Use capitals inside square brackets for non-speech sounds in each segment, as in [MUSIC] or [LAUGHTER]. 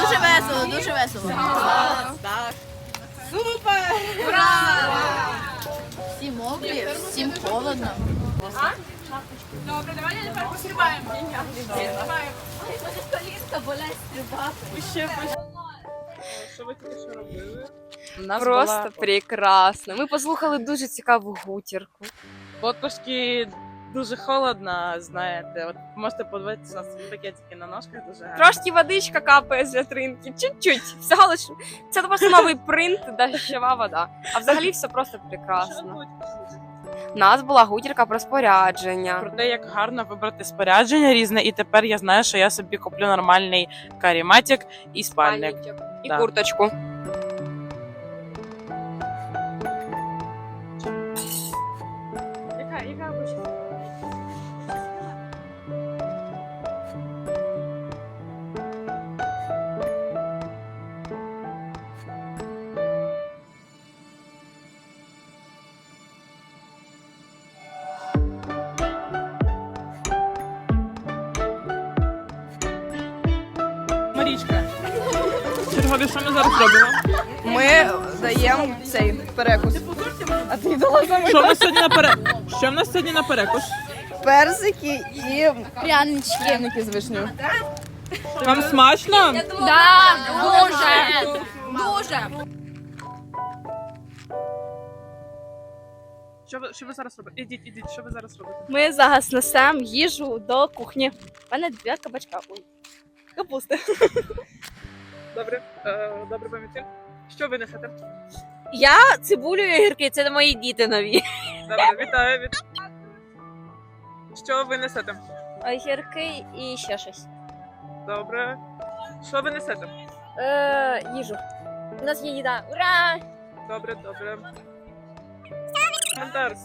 Дуже весело, дуже весело. Супер! Всім мокрі, всім холодно. Добре, давай тепер пострибаємо. Що ви тільки що робили? Просто прекрасно. Ми послухали дуже цікаву гутірку. От трошки дуже холодно, знаєте. От можете подивитися на свої пакетики на ножках дуже гарно. Трошки водичка капає з вітринки, чуть-чуть. Всього лиш це просто новий принт, дощова вода. А взагалі все просто прекрасно. У нас була гутірка про спорядження. Про те, як гарно вибрати спорядження різне, і тепер я знаю, що я собі куплю нормальний каріматик і спальник. І Да. курточку. Чергові, що ми зараз робимо? Ми даємо цей перекус. А ти дала саме Що в нас сьогодні на пере... Що в нас сьогодні на перекус? персики і Прянички. пряники з вишнею. Вам смачно? Да, дуже. Дуже. Що ви, що ви зараз робите? Ідіть, ідіть, що ви зараз робите? Ми зараз несемо їжу до кухні. У мене дві кабачка. Ой. Капусти. Добре, е, добре пам'ятаю. Що ви несете? Я цибулю і огірки, це мої діти нові. Добре, вітаю, вітаю. Що ви несете? Огірки і ще щось. Добре. Що ви несете? Е, їжу. У нас є їда. Ура! Добре, добре. Коментар.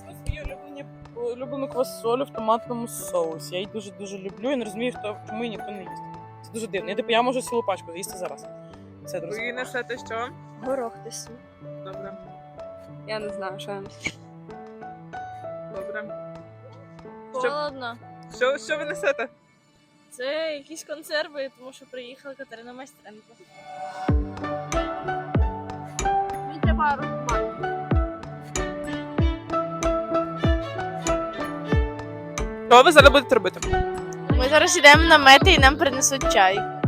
Улюблені- улюблену квасолю в томатному соусі. Я її дуже-дуже люблю і не розумію, хто, чому її ніхто не їсть. Це дуже дивно. Я, типу, я можу цілу пачку з'їсти зараз. Це друзі. Ви несете що? Горох десь. Добре, Я не знаю, що. добре. Холодно. Що, що ви несете? Це якісь консерви, тому що приїхала Катерина Майстренко. Мені треба розбати. Що ви зараз будете робити? Ми зараз йдемо на мети і нам принесуть чай.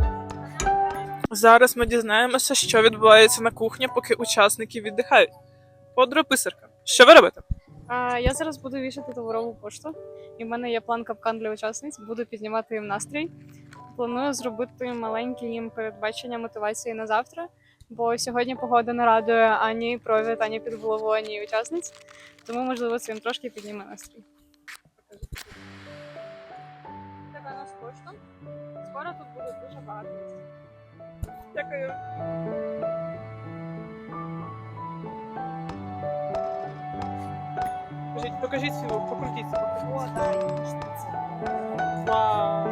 Зараз ми дізнаємося, що відбувається на кухні, поки учасники віддихають. Подруга писарка. Що ви робите? А, я зараз буду вішати товарову пошту, і в мене є план капкан для учасниць. Буду піднімати їм настрій. Планую зробити маленьке їм передбачення мотивації на завтра, бо сьогодні погода не радує ані провід, ані підголову, ані учасниць. Тому, можливо, це їм трошки підніме настрій. Така наш пошта. Скоро тут буде дуже багато. Дякую. Покажіть, покажіть свій лук, покрутіться. Вау.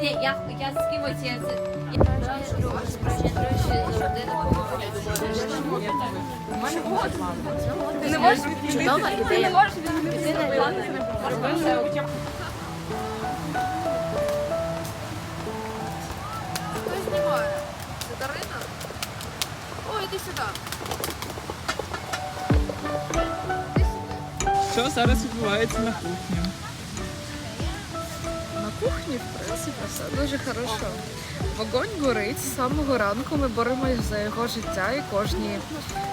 Ні, я, я з кимось я з Ти не можеш? Чудова ідея. Хто іди сюди. Що зараз відбувається на кухні? На кухні, в принципі, все дуже хорошо. Вогонь горить з самого ранку. Ми боремось за його життя і кожні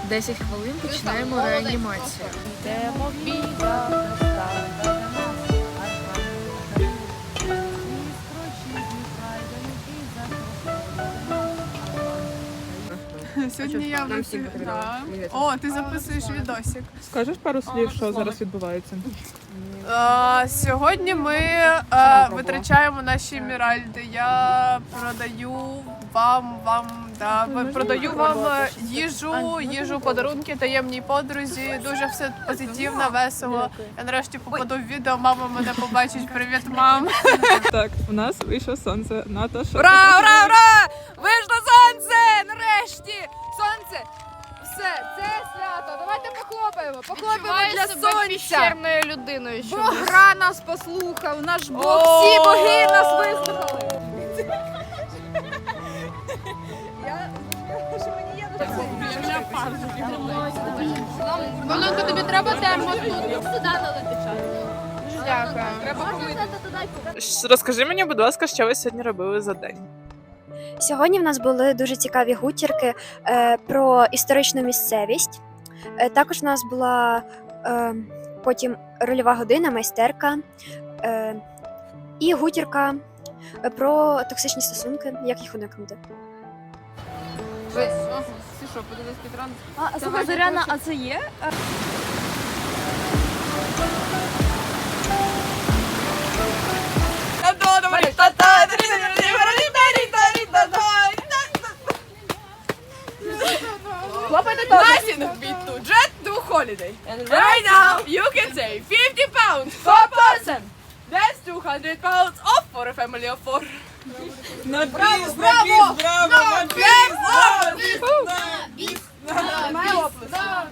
10 хвилин починаємо реанімацію. Йдемо біда. Сьогодні я вирішила. Да. О, ти записуєш відосик. Скажеш пару слів, що зараз відбувається? Е, сьогодні ми е, витрачаємо наші міральди. Я продаю вам, вам, да, ви- продаю вам е, їжу, їжу, подарунки таємній подрузі. Дуже все позитивно, весело. Я нарешті попаду в відео. Мама мене побачить. Привіт, мам. [LAUGHS] Так, у нас вийшло сонце. Наташа. Ура, ура, ура! Вийшло сонце! Нарешті! Сонце! Все, це свято! Давайте похлопаємо. Похлопаємо Відчуваю для себе сонця. піщерною людиною. Що Бог гра нас послухав, наш Бог, всі боги нас вислухали. Волонко, тобі треба термос тут. Дякую. Треба помити. Розкажи мені, будь ласка, що ви сьогодні робили за день? Сьогодні в нас були дуже цікаві гутірки е, про історичну місцевість. Е, також у нас була е, потім рольова година, майстерка е, і гутірка про токсичні стосунки, як їх уникнути. Ти що, подивись під? А, слухай, Зоряна, а це є? holiday. And right now you can save 50 pounds per person. That's 200 pounds off for a family of four. Not these bravo bravo bravo.